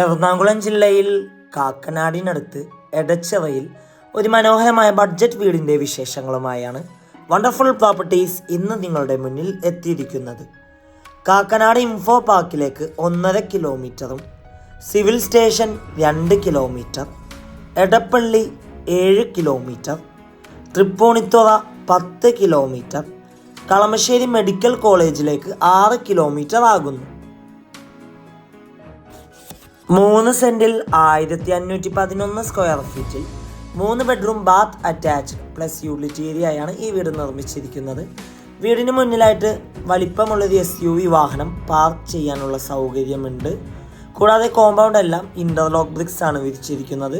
എറണാകുളം ജില്ലയിൽ കാക്കനാടിനടുത്ത് എടച്ചവയിൽ ഒരു മനോഹരമായ ബഡ്ജറ്റ് വീടിന്റെ വിശേഷങ്ങളുമായാണ് വണ്ടർഫുൾ പ്രോപ്പർട്ടീസ് ഇന്ന് നിങ്ങളുടെ മുന്നിൽ എത്തിയിരിക്കുന്നത്. കാക്കനാട് ഇൻഫോ പാർക്കിലേക്ക് ഒന്നര കിലോമീറ്ററും സിവിൽ സ്റ്റേഷൻ രണ്ട് കിലോമീറ്റർ എടപ്പള്ളി ഏഴ് കിലോമീറ്റർ തൃപ്പൂണിത്തുറ പത്ത് കിലോമീറ്റർ കളമശ്ശേരി മെഡിക്കൽ കോളേജിലേക്ക് ആറ് കിലോമീറ്റർ ആകുന്നു. മൂന്ന് സെന്റിൽ ആയിരത്തി അഞ്ഞൂറ്റി പതിനൊന്ന് സ്ക്വയർ ഫീറ്റിൽ മൂന്ന് bedroom bath attached plus utility ഏരിയയാണ് ഈ വീട് നിർമ്മിച്ചിരിക്കുന്നത്. വീടിന് മുന്നിലായിട്ട് വലിപ്പമുള്ളൊരു എസ് യു വി വാഹനം പാർക്ക് ചെയ്യാനുള്ള സൗകര്യമുണ്ട്. കൂടാതെ കോമ്പൗണ്ട് എല്ലാം ഇന്റർലോക്ക് ബ്രിക്സ് ആണ് വിരിച്ചിരിക്കുന്നത്.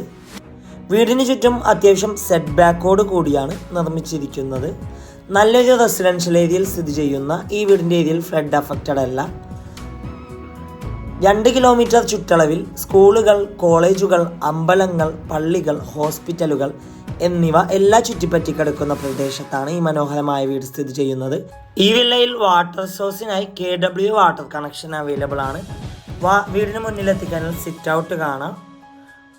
വീടിന് ചുറ്റും അത്യാവശ്യം സെറ്റ് ബാക്കോട് കൂടിയാണ് നിർമ്മിച്ചിരിക്കുന്നത്. നല്ലൊരു റെസിഡൻഷ്യൽ ഏരിയയിൽ സ്ഥിതി ചെയ്യുന്ന ഈ വീടിന്റെ ഏരിയയിൽ ഫ്ലഡ് അഫക്റ്റഡ് അല്ല. രണ്ട് കിലോമീറ്റർ ചുറ്റളവിൽ സ്കൂളുകൾ കോളേജുകൾ അമ്പലങ്ങൾ പള്ളികൾ ഹോസ്പിറ്റലുകൾ എന്നിവ എല്ലാ ചുറ്റിപ്പറ്റി കിടക്കുന്ന പ്രദേശത്താണ് ഈ മനോഹരമായ വീട് സ്ഥിതി ചെയ്യുന്നത്. ഈ വില്ലയിൽ water സോഴ്സിനായി K W water connection available ആണ്. വാ വീടിന് മുന്നിലെത്തിക്കാനുള്ള സിറ്റ് ഔട്ട് കാണാം.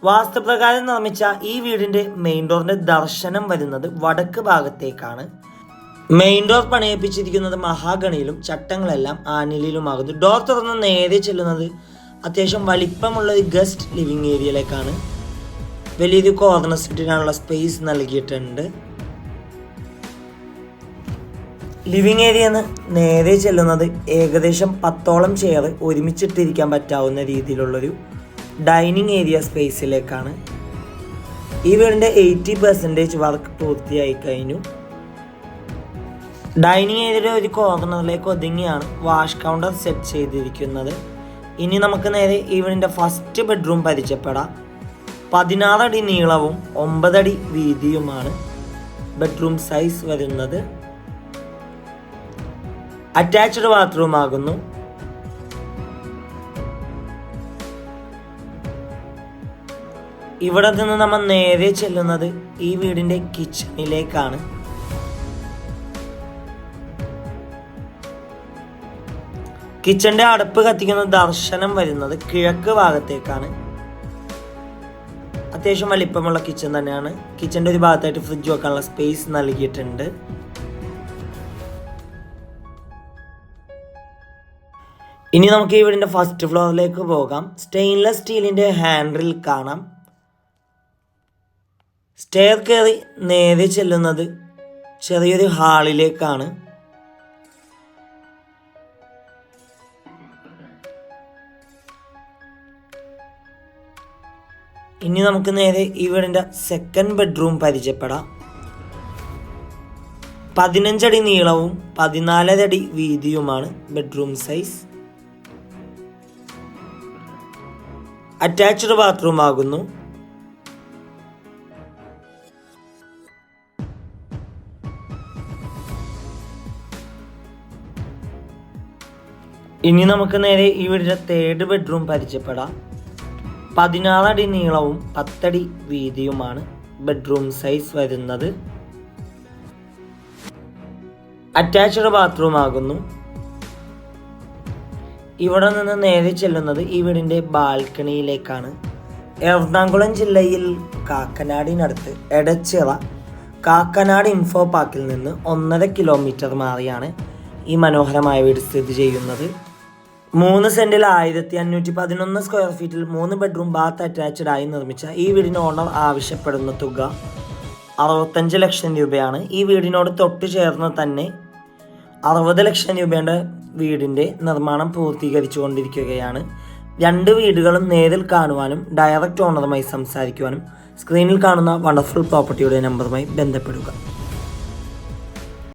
വാസ്തുപ്രകാരം നിർമ്മിച്ച ഈ വീടിന്റെ മെയിൻ ഡോറിന്റെ ദർശനം വരുന്നത് വടക്ക് ഭാഗത്തേക്കാണ്. മെയിൻ ഡോർ പണിയിപ്പിച്ചിരിക്കുന്നത് മഹാഗണിയിലും ചട്ടങ്ങളെല്ലാം ആനിലിലുമാകുന്നു ഡോർ തുറന്ന് നേരെ ചെല്ലുന്നത് അത്യാവശ്യം വലിപ്പമുള്ള ഒരു ഗസ്റ്റ് ലിവിങ് ഏരിയയിലേക്കാണ് വലിയൊരു കോർണർ സിറ്റിനുള്ള സ്പേസ് നൽകിയിട്ടുണ്ട്. ലിവിങ് ഏരിയ എന്ന് നേരെ ചെല്ലുന്നത് ഏകദേശം പത്തോളം ചെയർ ഒരുമിച്ചിട്ടിരിക്കാൻ പറ്റാവുന്ന രീതിയിലുള്ളൊരു ഡൈനിങ് ഏരിയ സ്പേസിലേക്കാണ് ഈ വീടിന്റെ എയ്റ്റി പെർസെന്റേജ് വർക്ക് പൂർത്തിയായി കഴിഞ്ഞു ഡൈനിങ് ഏരിയയുടെ ഒരു കോർണറിലേക്ക് ഒതുങ്ങിയാണ് വാഷ് കൗണ്ടർ സെറ്റ് ചെയ്തിരിക്കുന്നത്. ഇനി നമുക്ക് നേരെ ഈവനിന്റെ ഫസ്റ്റ് ബെഡ്റൂം പരിചയപ്പെടാം. പതിനാറടി നീളവും ഒമ്പതടി വീതിയുമാണ് ബെഡ്റൂം സൈസ് വരുന്നത്. അറ്റാച്ച്ഡ് ബാത്റൂം ആകുന്നു. ഇവിടെ നിന്ന് നമ്മൾ നേരെ ചെല്ലുന്നത് ഈ വീടിന്റെ കിച്ചണിലേക്കാണ്. കിച്ചന്റെ അടുപ്പ് കത്തിക്കുന്ന ദർശനം വരുന്നത് കിഴക്ക് ഭാഗത്തേക്കാണ്. അത്യാവശ്യം വലിപ്പമുള്ള കിച്ചൺ തന്നെയാണ്. കിച്ചന്റെ ഒരു ഭാഗത്തായിട്ട് ഫ്രിഡ്ജ് വെക്കാനുള്ള സ്പേസ് നൽകിയിട്ടുണ്ട്. ഇനി നമുക്ക് ഈ വീടിന്റെ ഫസ്റ്റ് ഫ്ലോറിലേക്ക് പോകാം. സ്റ്റെയിൻലെസ് സ്റ്റീലിന്റെ ഹാൻഡിൽ കാണാം. സ്റ്റെയർ കയറി നേരെ ചെല്ലുന്നത് ചെറിയൊരു ഹാളിലേക്കാണ് ഇനി നമുക്ക് നേരെ ഈ വീടിന്റെ സെക്കൻഡ് ബെഡ്റൂം പരിചയപ്പെടാം. പതിനഞ്ചടി നീളവും പതിനാലരടി വീതിയുമാണ് ബെഡ്റൂം സൈസ് അറ്റാച്ച്ഡ് ബാത്റൂം ആകുന്നു. ഇനി നമുക്ക് നേരെ ഈ വീടിന്റെ തേർഡ് ബെഡ്റൂം പരിചയപ്പെടാം. പതിനാറടി നീളവും പത്തടി വീതിയുമാണ് ബെഡ്റൂം സൈസ് വരുന്നത്. അറ്റാച്ച്ഡ് ബാത്റൂം ആകുന്നു. ഇവിടെ നിന്ന് നേരെ ചെല്ലുന്നത് ഈ വീടിന്റെ ബാൽക്കണിയിലേക്കാണ്. എറണാകുളം ജില്ലയിൽ കാക്കനാടിനടുത്ത് എടച്ചിറ കാക്കനാട് ഇൻഫോ പാർക്കിൽ നിന്ന് ഒന്നര കിലോമീറ്റർ മാറിയാണ് ഈ മനോഹരമായ വീട് സ്ഥിതി ചെയ്യുന്നത്. മൂന്ന് സെന്റിൽ ആയിരത്തി അഞ്ഞൂറ്റി പതിനൊന്ന് സ്ക്വയർ ഫീറ്റിൽ മൂന്ന് ബെഡ്റൂം ബാത്ത് അറ്റാച്ച്ഡ് ആയി നിർമ്മിച്ച ഈ വീടിന് ഓണർ ആവശ്യപ്പെടുന്ന തുക അറുപത്തഞ്ച് ലക്ഷം രൂപയാണ്. ഈ വീടിനോട് തൊട്ട് ചേർന്ന് തന്നെ അറുപത് ലക്ഷം രൂപയുടെ വീടിന്റെ നിർമ്മാണം പൂർത്തീകരിച്ചു കൊണ്ടിരിക്കുകയാണ് രണ്ട് വീടുകളും നേരിൽ കാണുവാനും ഡയറക്റ്റ് ഓണറുമായി സംസാരിക്കുവാനും സ്ക്രീനിൽ കാണുന്ന വണ്ടർഫുൾ പ്രോപ്പർട്ടിയുടെ നമ്പറുമായി ബന്ധപ്പെടുക.